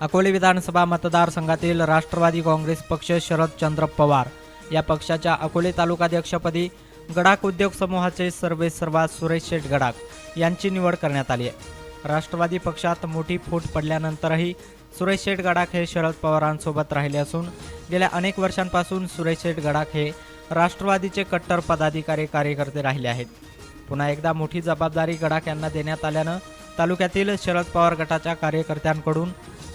अकोले विधानसभा मतदारसंघातील राष्ट्रवादी काँग्रेस पक्ष शरदचंद्र पवार. या पक्षाच्या अकोले तालुकाध्यक्षपदी गडाख उद्योग समूहाचे सर्वे सर्वा सुरेश शेठ गडाख यांची निवड करण्यात आली आहे. राष्ट्रवादी पक्षात मोठी फूट पडल्यानंतरही सुरेश शेठ गडाख हे शरद पवारांसोबत राहिले असून गेल्या अनेक वर्षांपासून सुरेश शेठ गडाख हे राष्ट्रवादीचे कट्टर पदाधिकारी कार्यकर्ते राहिले आहेत. पुन्हा एकदा मोठी जबाबदारी गडाख यांना देण्यात आल्यानं तालुक्यातील शरद पवार गटाच्या कार्यकर्त्यांकडून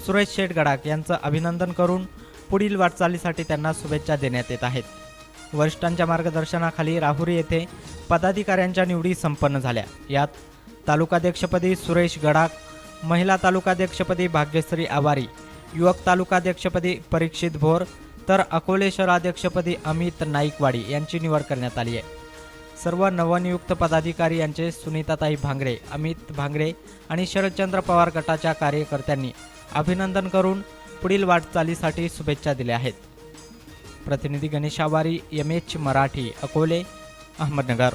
सुरेश शेठ गडाख यांचं अभिनंदन करून पुढील वाटचालीसाठी त्यांना शुभेच्छा देण्यात येत आहेत. वरिष्ठांच्या मार्गदर्शनाखाली राहुरी येथे पदाधिकाऱ्यांच्या निवडी संपन्न झाल्या. यात तालुकाध्यक्षपदी सुरेश गडाख महिला तालुकाध्यक्षपदी भाग्यश्री आवारी युवक तालुकाध्यक्षपदी परीक्षित भोर तर अकोले शहराध्यक्षपदी अमित नाईकवाडी यांची निवड करण्यात आली आहे. सर्व नवनियुक्त पदाधिकारी यांचे सुनीताताई भांगरे अमित भांगरे आणि शरदचंद्र पवार गटाच्या कार्यकर्त्यांनी अभिनंदन करून पुढील वाटचालीसाठी शुभेच्छा दिल्या आहेत. प्रतिनिधी गणेश आवारी एम एच मराठी अकोले अहमदनगर.